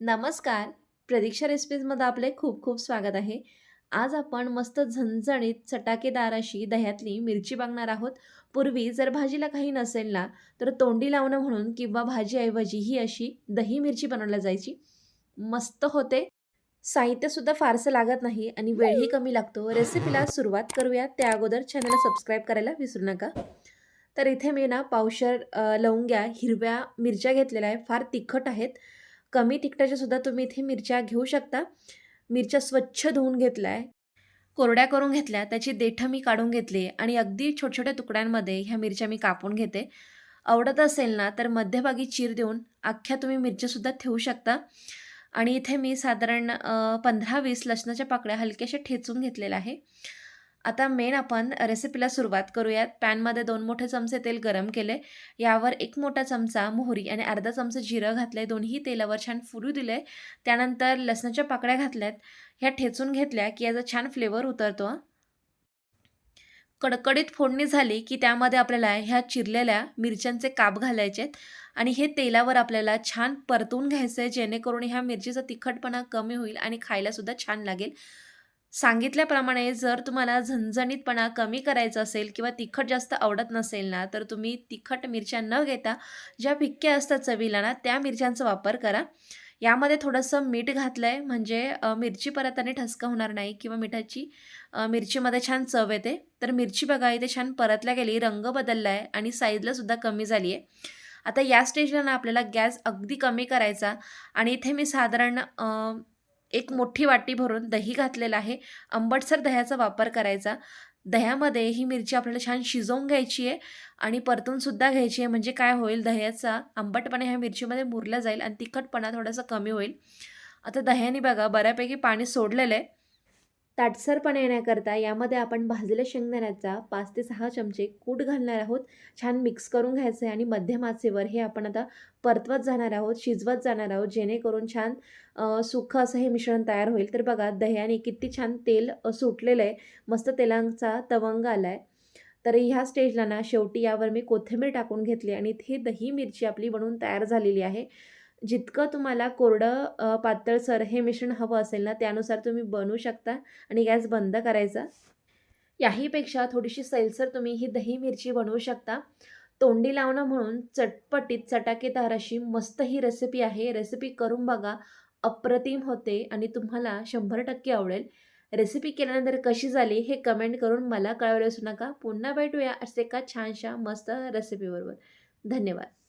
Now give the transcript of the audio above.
नमस्कार. प्रतीक्षा रेसिपीजमध्ये आपले खूप खूप स्वागत आहे. आज आपण मस्त झणझणीत चटाकेदार अशी दह्यातली मिरची बघणार आहोत. पूर्वी जर भाजीला काही नसेल ना तर तोंडी लावणं म्हणून किंवा भाजीऐवजी ही अशी दही मिरची बनवली जायची. मस्त होते. साहित्यसुद्धा फारसं लागत नाही आणि वेळही कमी लागतो. रेसिपीला सुरुवात करूया. त्या अगोदर चॅनलला सबस्क्राईब करायला विसरू नका. तर इथे मी ना पावशर लवंग्या हिरव्या मिरच्या घेतलेल्या आहे फार तिखट आहेत. कमी तिखटाच्यासुद्धा तुम्ही इथे मिरच्या घेऊ शकता. मिरच्या स्वच्छ धुवून घेतल्या आहे कोरड्या करून घेतल्या त्याची देठं मी काढून घेतली आणि अगदी छोट्या छोट्या तुकड्यांमध्ये ह्या मिरच्या मी कापून घेते. आवडत असेल ना तर मध्यभागी चीर देऊन अख्ख्या तुम्ही मिरच्यासुद्धा ठेवू शकता. आणि इथे मी साधारण पंधरा वीस लसणाच्या पाकळ्या हलक्याशा ठेचून घेतलेल्या आहे. आता मेन आपण रेसिपीला सुरुवात करूयात. पॅनमध्ये दोन मोठे चमचे तेल गरम केले. यावर एक मोठा चमचा मोहरी आणि अर्धा चमचा जिरं घातले दोन्ही तेलावर छान फुलू दिले त्यानंतर लसणाच्या पाकळ्या घातल्यात. ह्या ठेचून घेतल्या की याचा छान फ्लेवर उतरतो कडकडीत फोडणी झाली की त्यामध्ये आपल्याला ह्या चिरलेल्या मिरच्यांचे काप घालायचे आणि हे तेलावर आपल्याला छान परतून घ्यायचं आहे जेणेकरून ह्या मिरचीचा तिखटपणा कमी होईल आणि खायलासुद्धा छान लागेल. सांगितल्याप्रमाणे जर तुम्हाला झणझणीतपणा कमी करायचा असेल किंवा तिखट जास्त आवडत नसेल ना तर तुम्ही तिखट मिरच्या न घेता ज्या फिक्क्या असतात चवीला ना त्या मिरच्यांचा वापर करा. यामध्ये थोडंसं मीठ घातलं आहे म्हणजे मिरची परताने ठसका होणार नाही किंवा मिठाची मिरचीमध्ये छान चव येते. तर मिरची बघा इथे छान परतल्या गेली रंग बदलला आहे आणि साईजलासुद्धा कमी झाली आहे आता या स्टेजला ना आपल्याला गॅस अगदी कमी करायचा आणि इथे मी साधारण एक मोठी वाटी भरून दही घातलेलं आहे. आंबटसर दह्याचा वापर करायचा. दह्यामध्ये ही मिरची आपल्याला छान शिजवून घ्यायची आहे आणि परतूनसुद्धा घ्यायची आहे. म्हणजे काय होईल दह्याचा आंबटपणा ह्या मिरचीमध्ये मुरला जाईल आणि तिखटपणा थोडासा कमी होईल. आता दह्याने बघा बऱ्यापैकी पाणी सोडलेलं आहे. ताटसरपणा येण्याकरता यामध्ये आपण भाजलेल्या शेंगदाण्याचा पाच ते सहा चमचे कूट घालणार आहोत. छान मिक्स करून घ्यायचं आहे आणि मध्यम आचेवर हे आपण आता परतवत जाणार आहोत शिजवत जाणार आहोत. जेणेकरून छान सुखं असं हे मिश्रण तयार होईल. तर बघा दह्याने किती छान तेल सुटलेलं आहे. मस्त तेलांचा तवंग आला आहे तर ह्या स्टेजला ना शेवटी यावर मी कोथिंबीर टाकून घेतली आणि हे दही मिरची आपली बनवून तयार झालेली आहे. जितकं तुम्हाला कोरडं पातळसर हे मिश्रण हवं असेल ना त्यानुसार तुम्ही बनवू शकता आणि गॅस बंद करायचा. याहीपेक्षा थोडीशी सैलसर तुम्ही ही दही मिरची बनवू शकता. तोंडी लावणं म्हणून चटपटीत चटाकेदार अशी मस्त ही रेसिपी आहे. रेसिपी करून बघा अप्रतिम होते आणि तुम्हाला शंभर टक्के आवडेल. रेसिपी केल्यानंतर कशी झाली हे कमेंट करून मला कळवायला विसरू नका. पुन्हा भेटूया असे एका छानशा मस्त रेसिपीबरोबर धन्यवाद.